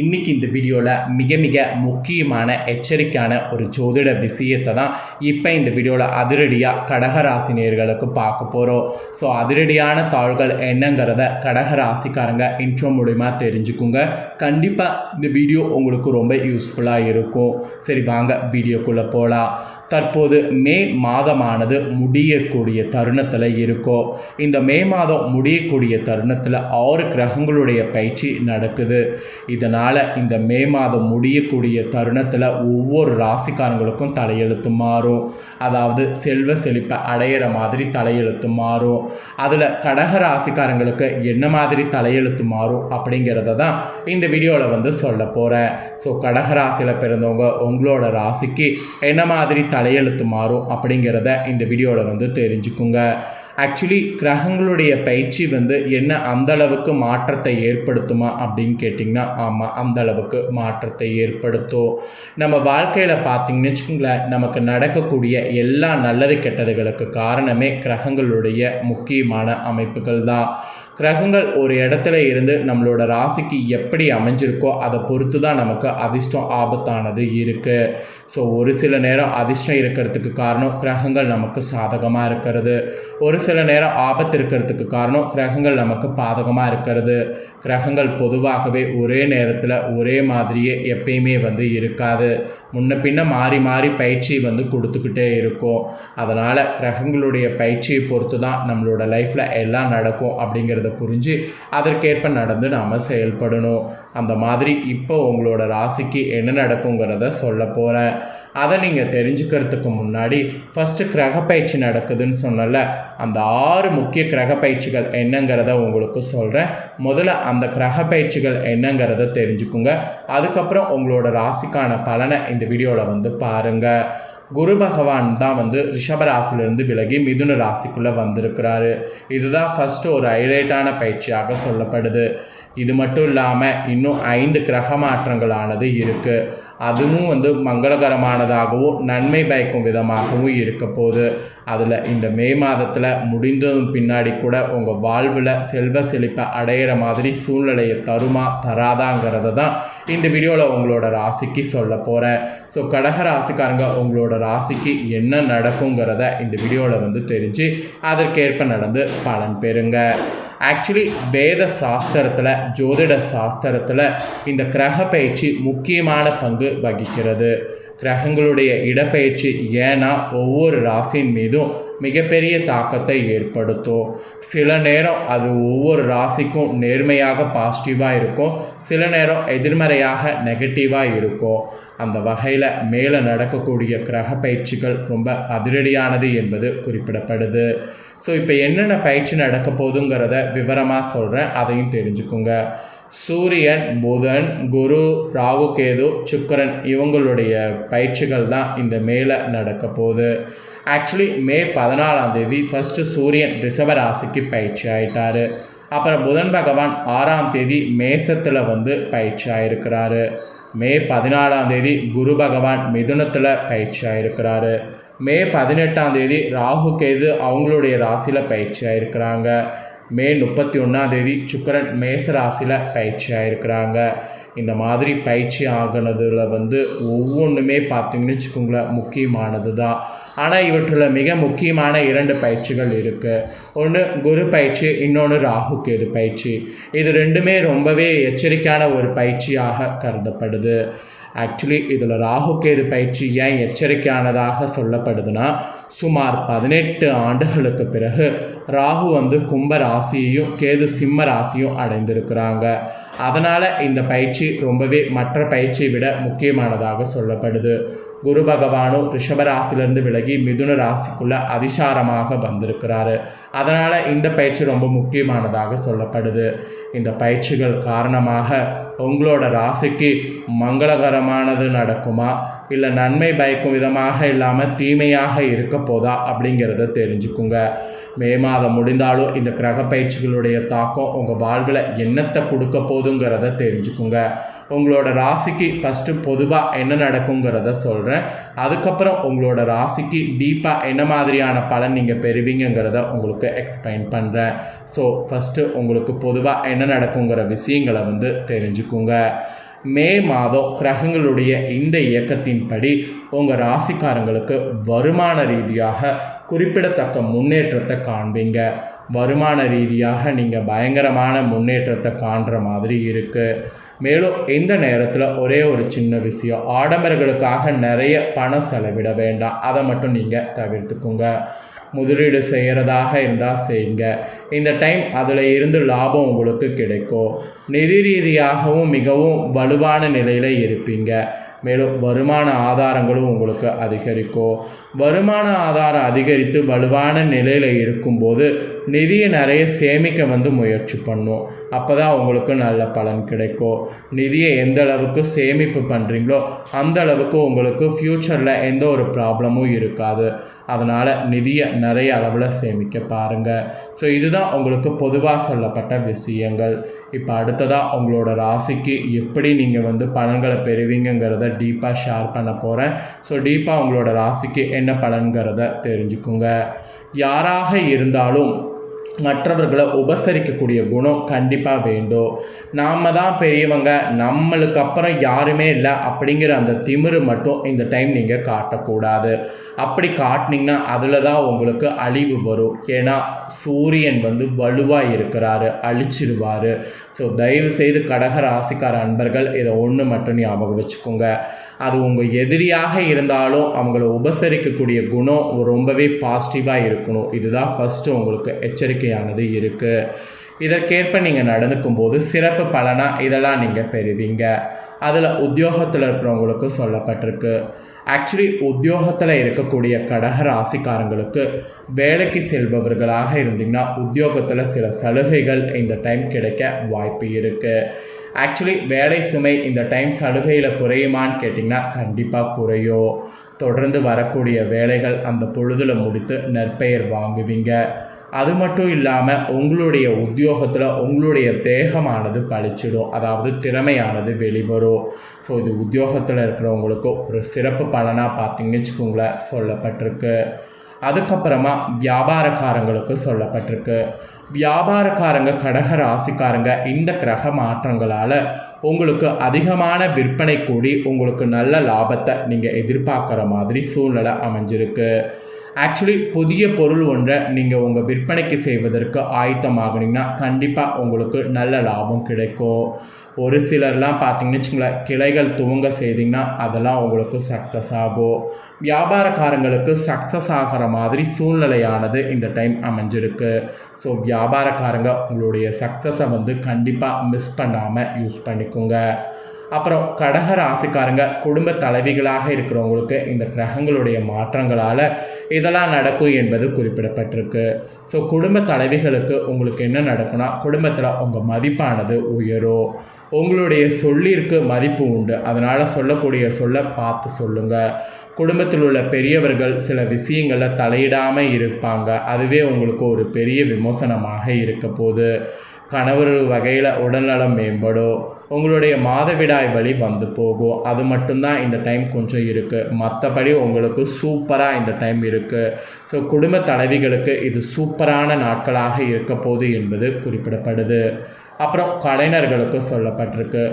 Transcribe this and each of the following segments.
இன்றைக்கி இந்த வீடியோவில் மிக மிக முக்கியமான எச்சரிக்கையான ஒரு ஜோதிட விஷயத்தை தான் இப்போ இந்த வீடியோவில் அதிரடியாக கடகராசினியர்களுக்கு பார்க்க போகிறோம் ஸோ அதிரடியான தாள்கள் என்னங்கிறத கடகராசிக்காரங்க இன்ட்ரோ மூலிமா தெரிஞ்சுக்குங்க. கண்டிப்பாக இந்த வீடியோ உங்களுக்கு ரொம்ப யூஸ்ஃபுல்லாக இருக்கும். சரி வாங்க வீடியோக்குள்ளே போகலாம் தற்போது மே மாதமானது முடியக்கூடிய தருணத்தில் இருக்கோ. இந்த மே மாதம் முடியக்கூடிய தருணத்தில் ஆறு கிரகங்களுடைய பயிற்சி நடக்குது. இதனால் இந்த மே மாதம் முடியக்கூடிய தருணத்தில் ஒவ்வொரு ராசிக்காரங்களுக்கும் தலையெழுத்து மாறும். அதாவது செல்வ செழிப்பை அடையிற மாதிரி தலையெழுத்து மாறும். அதில் கடக ராசிக்காரங்களுக்கு என்ன மாதிரி தலையெழுத்து மாறும் அப்படிங்கிறத தான் இந்த வீடியோவில் வந்து சொல்ல போகிறேன் ஸோ கடக ராசியில் பிறந்தவங்க உங்களோட ராசிக்கு என்ன மாதிரி தலையெழுத்து மாறும் அப்படிங்கிறத இந்த வீடியோவில் வந்து தெரிஞ்சுக்குங்க. ஆக்சுவலி கிரகங்களுடைய பயிற்சி வந்து என்ன அந்த அளவுக்கு மாற்றத்தை ஏற்படுத்துமா அப்படின்னு கேட்டிங்கன்னா ஆமாம் அந்த அளவுக்கு மாற்றத்தை ஏற்படுத்தும் நம்ம வாழ்க்கையில் பார்த்தீங்கன்னு வச்சுக்கோங்களேன் நமக்கு நடக்கக்கூடிய எல்லா நல்லது கெட்டதுகளுக்கு காரணமே கிரகங்களுடைய முக்கியமான அமைப்புகள் தான். கிரகங்கள் ஒரு இடத்துல இருந்து நம்மளோட ராசிக்கு எப்படி அமைஞ்சிருக்கோ அதை பொறுத்து தான் நமக்கு அதிர்ஷ்டம் ஆபத்தானது இருக்குது ஸோ ஒரு சில நேரம் அதிர்ஷ்டம் இருக்கிறதுக்கு காரணம் கிரகங்கள் நமக்கு சாதகமாக இருக்கிறது. ஒரு சில நேரம் ஆபத்து இருக்கிறதுக்கு காரணம் கிரகங்கள் நமக்கு பாதகமாக இருக்கிறது. கிரகங்கள் பொதுவாகவே ஒரே நேரத்தில் ஒரே மாதிரியே எப்பயுமே வந்து இருக்காது. முன்ன பின்ன மாறி மாறி பயிற்சி வந்து கொடுத்துக்கிட்டே இருக்கும். அதனால் கிரகங்களுடைய பயிற்சியை பொறுத்து தான் நம்மளோட லைஃப்பில் எல்லாம் நடக்கும் அப்படிங்கிறத புரிஞ்சு அதற்கேற்ப நடந்து நாம் செயல்படணும். அந்த மாதிரி இப்போ உங்களோட ராசிக்கு என்ன நடக்குங்கிறத சொல்ல போகிறேன் அதை நீங்கள் தெரிஞ்சுக்கிறதுக்கு முன்னாடி ஃபஸ்ட்டு கிரக பயிற்சி நடக்குதுன்னு சொன்னல அந்த ஆறு முக்கிய கிரக பயிற்சிகள் என்னங்கிறத உங்களுக்கு சொல்கிறேன் முதல்ல அந்த கிரக பயிற்சிகள் என்னங்கிறத தெரிஞ்சுக்குங்க. அதுக்கப்புறம் உங்களோட ராசிக்கான பலனை இந்த வீடியோவில் வந்து பாருங்கள் குரு பகவான் தான் வந்து ரிஷபராசிலிருந்து விலகி மிதுன ராசிக்குள்ளே வந்திருக்கிறாரு. இதுதான் ஃபஸ்ட்டு ஒரு ஹைலைட்டான பயிற்சியாக சொல்லப்படுது. இது மட்டும் இல்லாமல் இன்னும் ஐந்து கிரக மாற்றங்களானது இருக்குது அதுவும் வந்து மங்களகரமானதாகவும் நன்மை பயக்கும் விதமாகவும் இருக்க போகுது. அதில் இந்த மே மாதத்தில் முடிந்ததும் பின்னாடி கூட உங்கள் வாழ்வில் செல்வ செழிப்பை அடையிற மாதிரி சூழ்நிலையை தருமா தராதாங்கிறத தான் இந்த வீடியோவில் உங்களோட ராசிக்கு சொல்ல போகிறேன் ஸோ கடக ராசிக்காரங்க உங்களோட ராசிக்கு என்ன நடக்குங்கிறத இந்த வீடியோவில் வந்து தெரிஞ்சு அதற்கேற்ப நடந்து பலன் பெறுங்க. ஆக்சுவலி வேத சாஸ்திரத்தில் ஜோதிட சாஸ்திரத்தில் இந்த கிரக பயிற்சி முக்கியமான பங்கு வகிக்கிறது. கிரகங்களுடைய இடப்பெயர்ச்சி ஏன்னா ஒவ்வொரு ராசியின் மீதும் மிகப்பெரிய தாக்கத்தை ஏற்படுத்தும். சில நேரம் அது ஒவ்வொரு ராசிக்கும் நேர்மையாக பாசிட்டிவாக இருக்கும். சில நேரம் எதிர்மறையாக நெகட்டிவாக இருக்கும். அந்த வகையில் மேலே நடக்கக்கூடிய கிரக பயிற்சிகள் ரொம்ப அதிரடியானது என்பது குறிப்பிடப்படுது. ஸோ இப்போ என்னென்ன பயிற்சி நடக்க போகுதுங்கிறத விவரமாக சொல்கிறேன் அதையும் தெரிஞ்சுக்குங்க. சூரியன் புதன் குரு ராகு கேது சுக்கரன் இவங்களுடைய பயிற்சிகள் தான் இந்த மேலே நடக்க போகுது. ஆக்சுவலி மே பதினாலாம் தேதி ஃபஸ்ட்டு சூரியன் ரிஷபராசிக்கு பயிற்சி ஆயிட்டாரு. அப்புறம் புதன் பகவான் ஆறாம் தேதி மேசத்தில் வந்து பயிற்சி ஆயிருக்கிறாரு. மே பதினாலாம் தேதி குரு பகவான் மிதுனத்தில் பயிற்சி ஆயிருக்கிறாரு. மே பதினெட்டாம் தேதி ராகு கேது அவங்களுடைய ராசியில் பயிற்சியாக இருக்கிறாங்க மே முப்பத்தி ஒன்றாம் தேதி சுக்கரன் மேச ராசியில் பயிற்சியாக இருக்கிறாங்க இந்த மாதிரி பயிற்சி ஆகினதில் வந்து ஒவ்வொன்றுமே பார்த்திங்கன்னு வச்சுக்கோங்களேன் முக்கியமானது தான் ஆனால் இவற்றில் மிக முக்கியமான இரண்டு பயிற்சிகள் இருக்குது ஒன்று குரு பயிற்சி இன்னொன்று ராகு கேது பயிற்சி. இது ரெண்டுமே ரொம்பவே எச்சரிக்கையான ஒரு பயிற்சியாக கருதப்படுது. ஆக்சுவலி இதில் ராகு கேது பயிற்சி ஏன் எச்சரிக்கையானதாக சொல்லப்படுதுன்னா சுமார் பதினெட்டு ஆண்டுகளுக்கு பிறகு ராகு வந்து கும்ப ராசியையும் கேது சிம்ம ராசியும் அடைந்திருக்கிறாங்க. அதனால் இந்த பயிற்சி ரொம்பவே மற்ற பயிற்சியை விட முக்கியமானதாக சொல்லப்படுது. குரு பகவானும் ரிஷபராசிலிருந்து விலகி மிதுன ராசிக்குள்ளே அதிசாரமாக வந்திருக்கிறாரு. அதனால் இந்த பயிற்சி ரொம்ப முக்கியமானதாக சொல்லப்படுது. இந்த பயிற்சிகள் காரணமாக உங்களோட ராசிக்கு மங்களகரமானது நடக்குமா? இல்லை நன்மை பயக்கும் விதமாக இல்லாமல் தீமையாக இருக்க போதா அப்படிங்கிறத தெரிஞ்சுக்குங்க. மே மாதம் முடிந்தாலும் இந்த கிரக பயிற்சிகளுடைய தாக்கம் உங்கள் வாழ்வில் என்னத்தை கொடுக்க போதுங்கிறத தெரிஞ்சுக்குங்க. உங்களோட ராசிக்கு ஃபஸ்ட்டு பொதுவாக என்ன நடக்குங்கிறத சொல்கிறேன் அதுக்கப்புறம் உங்களோட ராசிக்கு டீப்பாக என்ன மாதிரியான பலன் நீங்கள் பெறுவீங்கிறத உங்களுக்கு எக்ஸ்பிளைன் பண்ணுறேன் ஸோ ஃபஸ்ட்டு உங்களுக்கு பொதுவாக என்ன நடக்குங்கிற விஷயங்களை வந்து தெரிஞ்சுக்குங்க. மே மாதம் கிரகங்களுடைய இந்த இயக்கத்தின்படி உங்கள் ராசிக்காரங்களுக்கு வருமான ரீதியாக குறிப்பிடத்தக்க முன்னேற்றத்தை காண்பீங்க. வருமான ரீதியாக நீங்கள் பயங்கரமான முன்னேற்றத்தை காண்ற மாதிரி இருக்குது மேலும் இந்த நேரத்தில் ஒரே ஒரு சின்ன விஷயம் ஆடம்பரங்களுக்காக நிறைய பணம் செலவிட வேண்டாம். அதை மட்டும் நீங்கள் தவிர்த்துக்குங்க. முதலீடு செய்கிறதாக இருந்தால் செய்யுங்க. இந்த டைம் அதில் இருந்து லாபம் உங்களுக்கு கிடைக்கும். நிதி ரீதியாகவும் மிகவும் வலுவான நிலையில் இருப்பீங்க. மேலும் வருமான ஆதாரங்களும் உங்களுக்கு அதிகரிக்கும். வருமான ஆதாரம் அதிகரித்து வலுவான நிலையில் இருக்கும்போது நிதியை நிறைய சேமிக்க வந்து முயற்சி பண்ணும். அப்போ தான் உங்களுக்கு நல்ல பலன் கிடைக்கும். நிதியை எந்த அளவுக்கு சேமிப்பு பண்ணுறீங்களோ அந்த அளவுக்கு உங்களுக்கு ஃப்யூச்சரில் எந்த ஒரு ப்ராப்ளமும் இருக்காது. அதனால் நிதியை நிறைய அளவில் சேமிக்க பாருங்கள் ஸோ இதுதான் உங்களுக்கு பொதுவாக சொல்லப்பட்ட விஷயங்கள். இப்போ அடுத்ததாக உங்களோட ராசிக்கு எப்படி நீங்கள் வந்து பலன்களை பெறுவீங்கங்கிறத டீப்பாக ஷேர் பண்ண போகிறேன் ஸோ டீப்பாக உங்களோட ராசிக்கு என்ன பலன்கிறத தெரிஞ்சுக்குங்க. யாராக இருந்தாலும் மற்றவர்களை உபசரிக்கக்கூடிய குணம் கண்டிப்பாக வேண்டும். நாம் தான் பெரியவங்க நம்மளுக்கு அப்புறம் யாருமே இல்லை அப்படிங்கிற அந்த திமிரு மட்டும் இந்த டைம் நீங்கள் காட்டக்கூடாது. அப்படி காட்டினீங்கன்னா அதில் தான் உங்களுக்கு அழிவு வரும். ஏன்னா சூரியன் வந்து வலுவாக இருக்கிறாரு அழிச்சிடுவார் ஸோ தயவு செய்து கடக ராசிக்கார அன்பர்கள் இதை ஒன்று மட்டும் ஞாபகம் வச்சுக்கோங்க. அது உங்கள் எதிரியாக இருந்தாலும் அவங்கள உபசரிக்கக்கூடிய குணம் ரொம்பவே பாசிட்டிவாக இருக்கணும். இதுதான் ஃபஸ்ட்டு உங்களுக்கு எச்சரிக்கையானது இருக்குது இதற்கேற்ப நீங்கள் நடந்துக்கும் போது சிறப்பு பலனாக இதெல்லாம் நீங்கள் பெறுவீங்க. அதில் உத்தியோகத்தில் இருக்கிறவங்களுக்கு சொல்லப்பட்டிருக்கு. ஆக்சுவலி உத்தியோகத்தில் இருக்கக்கூடிய கடக ராசிக்காரங்களுக்கு வேலைக்கு செல்பவர்களாக இருந்தீங்கன்னா உத்தியோகத்தில் சில சலுகைகள் இந்த டைம் கிடைக்க வாய்ப்பு இருக்குது ஆக்சுவலி வேலை சுமை இந்த டைம் சலுகையில் குறையுமான்னு கேட்டிங்கன்னா கண்டிப்பாக குறையும். தொடர்ந்து வரக்கூடிய வேலைகள் அந்த பொழுதில் முடித்து நற்பெயர் வாங்குவீங்க. அது மட்டும் இல்லாமல் உங்களுடைய உத்தியோகத்தில் உங்களுடைய தேகமானது பழிச்சிடும். அதாவது திறமையானது வெளிவரும். ஸோ இது உத்தியோகத்தில் இருக்கிறவங்களுக்கும் ஒரு சிறப்பு பலனாக பார்த்தீங்கன்னு வச்சுக்கோங்களேன் சொல்லப்பட்டிருக்கு. அதுக்கப்புறமா வியாபாரக்காரங்களுக்கு சொல்லப்பட்டிருக்கு. வியாபாரக்காரங்க கடக ராசிக்காரங்க இந்த கிரக மாற்றங்களால் உங்களுக்கு அதிகமான விற்பனை கூடி உங்களுக்கு நல்ல லாபத்தை நீங்கள் எதிர்பார்க்குற மாதிரி சூழ்நிலை அமைஞ்சிருக்கு. ஆக்சுவலி புதிய பொருள் ஒன்றை நீங்கள் உங்கள் விற்பனைக்கு செய்வதற்கு ஆயத்தமாகனீங்கன்னா கண்டிப்பாக உங்களுக்கு நல்ல லாபம் கிடைக்கும். ஒரு சிலர்லாம் பார்த்தீங்கன்னு வச்சுங்களேன் கிளைகள் துவங்க செய்திங்கன்னா அதெல்லாம் உங்களுக்கு சக்ஸஸ் ஆகும். வியாபாரக்காரங்களுக்கு சக்ஸஸ் ஆகிற மாதிரி சூழ்நிலையானது இந்த டைம் அமைஞ்சிருக்கு. ஸோ வியாபாரக்காரங்க உங்களுடைய சக்ஸஸை வந்து கண்டிப்பாக மிஸ் பண்ணாமல் யூஸ் பண்ணிக்கோங்க. அப்புறம் கடக ராசிக்காரங்க குடும்ப தலைவிகளாக இருக்கிறவங்களுக்கு இந்த கிரகங்களுடைய மாற்றங்களால் இதெல்லாம் நடக்கும் என்பது குறிப்பிடப்பட்டிருக்கு. ஸோ குடும்ப தலைவிகளுக்கு உங்களுக்கு என்ன நடக்கும்னா குடும்பத்தில் உங்கள் மதிப்பானது உயரும். உங்களுடைய சொல்லிற்கு மதிப்பு உண்டு. அதனால் சொல்லக்கூடிய சொல்ல பார்த்து சொல்லுங்கள் குடும்பத்தில் உள்ள பெரியவர்கள் சில விஷயங்களில் தலையிடாமல் இருப்பாங்க. அதுவே உங்களுக்கு ஒரு பெரிய விமோசனமாக இருக்க போது கணவர் வகையில் உடல்நலம் மேம்படும். உங்களுடைய மாதவிடாய் வழி வந்து போகும். அது மட்டும்தான் இந்த டைம் கொஞ்சம் இருக்குது மற்றபடி உங்களுக்கு சூப்பராக இந்த டைம் இருக்குது ஸோ குடும்ப தலைவிகளுக்கு இது சூப்பரான நாட்களாக இருக்க போகுது என்பது குறிப்பிடப்படுது. அப்புறம் கலைஞர்களுக்கு சொல்லப்பட்டிருக்கு.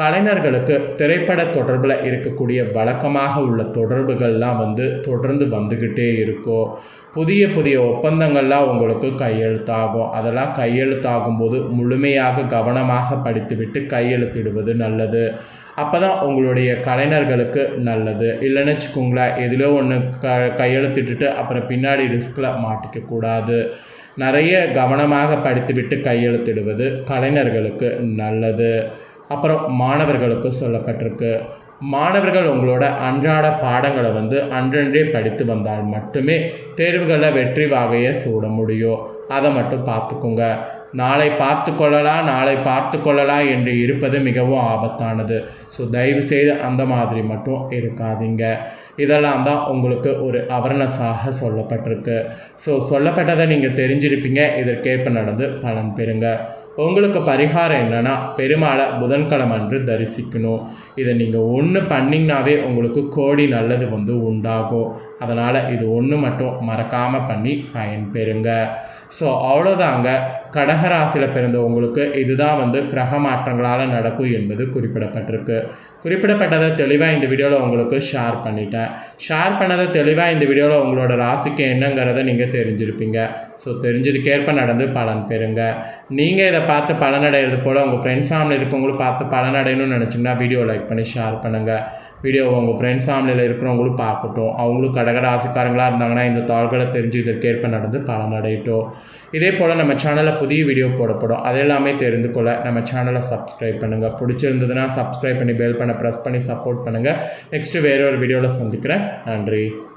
கலைஞர்களுக்கு திரைப்பட தொடர்பில் இருக்கக்கூடிய வழக்கமாக உள்ள தொடர்புகள்லாம் வந்து தொடர்ந்து வந்துக்கிட்டே இருக்கும் புதிய புதிய ஒப்பந்தங்கள்லாம் உங்களுக்கு கையெழுத்தாகும். அதெல்லாம் கையெழுத்தாகும் போது முழுமையாக கவனமாக படித்துவிட்டு கையெழுத்திடுவது நல்லது. அப்போ தான் உங்களுடைய கலைஞர்களுக்கு நல்லது. இல்லைன்னு வச்சுக்கோங்களேன் எதிலோ ஒன்று க கையெழுத்திட்டுட்டு அப்புறம் பின்னாடி ரிஸ்கில் மாட்டிக்கக்கூடாது. நிறைய கவனமாக படித்துவிட்டு கையெழுத்திடுவது கலைஞர்களுக்கு நல்லது. அப்புறம் மாணவர்களுக்கு சொல்லப்பட்டிருக்கு. மாணவர்கள் உங்களோட அன்றாட பாடங்களை வந்து அன்றன்றே படித்து வந்தால் மட்டுமே தேர்வுகளில் வெற்றி வாகையை சூட முடியும். அதை மட்டும் பார்த்துக்குங்க. நாளை பார்த்து கொள்ளலாம் நாளை பார்த்து கொள்ளலாம் என்று இருப்பது மிகவும் ஆபத்தானது. ஸோ தயவு செய்து அந்த மாதிரி மட்டும் இருக்காதீங்க. இதெல்லாம் தான் உங்களுக்கு ஒரு அவர்னஸாக சொல்லப்பட்டிருக்கு. ஸோ சொல்லப்பட்டதை நீங்கள் தெரிஞ்சிருப்பீங்க. இதற்கேற்ப நடந்து பலன் பெறுங்க. உங்களுக்கு பரிகாரம் என்னென்னா பெருமாளை புதன்கிழமை அன்று தரிசிக்கணும். இதை நீங்கள் ஒன்று பண்ணிங்கனாவே உங்களுக்கு கோடி நல்லது வந்து உண்டாகும். அதனால் இது ஒன்று மட்டும் மறக்காமல் பண்ணி பயன்பெறுங்க ஸோ அவ்வளோதாங்க கடகராசியில் பிறந்த உங்களுக்கு இதுதான் வந்து கிரக மாற்றங்களால் நடக்கும் என்பது குறிப்பிடப்பட்டிருக்கு. குறிப்பிடப்பட்டதை தெளிவாக இந்த வீடியோவில் உங்களுக்கு ஷேர் பண்ணிட்டேன். ஷேர் பண்ணதை தெளிவாக இந்த வீடியோவில் உங்களோட ராசிக்கு என்னங்கிறத நீங்கள் தெரிஞ்சிருப்பீங்க. ஸோ தெரிஞ்சதுக்கேற்ப நடந்து பலன் பெறுங்க. நீங்கள் இதை பார்த்து பலனடைகிறது போல் உங்கள் ஃப்ரெண்ட்ஸ் ஃபேமிலி இருக்கவங்களும் பார்த்து பலனடையணும்னு நினச்சிங்கன்னா வீடியோ லைக் பண்ணி ஷேர் பண்ணுங்கள் வீடியோ உங்கள் ஃப்ரெண்ட்ஸ் ஃபேமிலியில் இருக்கிறவங்களும் பார்க்கட்டும். அவங்களும் கடகட ஆசைக்காரங்களாக இருந்தாங்கன்னா இந்த தாள்களை தெரிஞ்சு இதற்கேற்ப நடந்து பலனடையட்டும் இதே போல் நம்ம சேனலில் புதிய வீடியோ போடப்படும். அதெல்லாமே தெரிந்து கொள்ள நம்ம சேனலை சப்ஸ்கிரைப் பண்ணுங்கள் பிடிச்சிருந்ததுன்னா சப்ஸ்கிரைப் பண்ணி பெல் பண்ண ப்ரெஸ் பண்ணி சப்போர்ட் பண்ணுங்கள் நெக்ஸ்ட்டு வேற ஒரு வீடியோவில் சந்திக்கிறேன். நன்றி.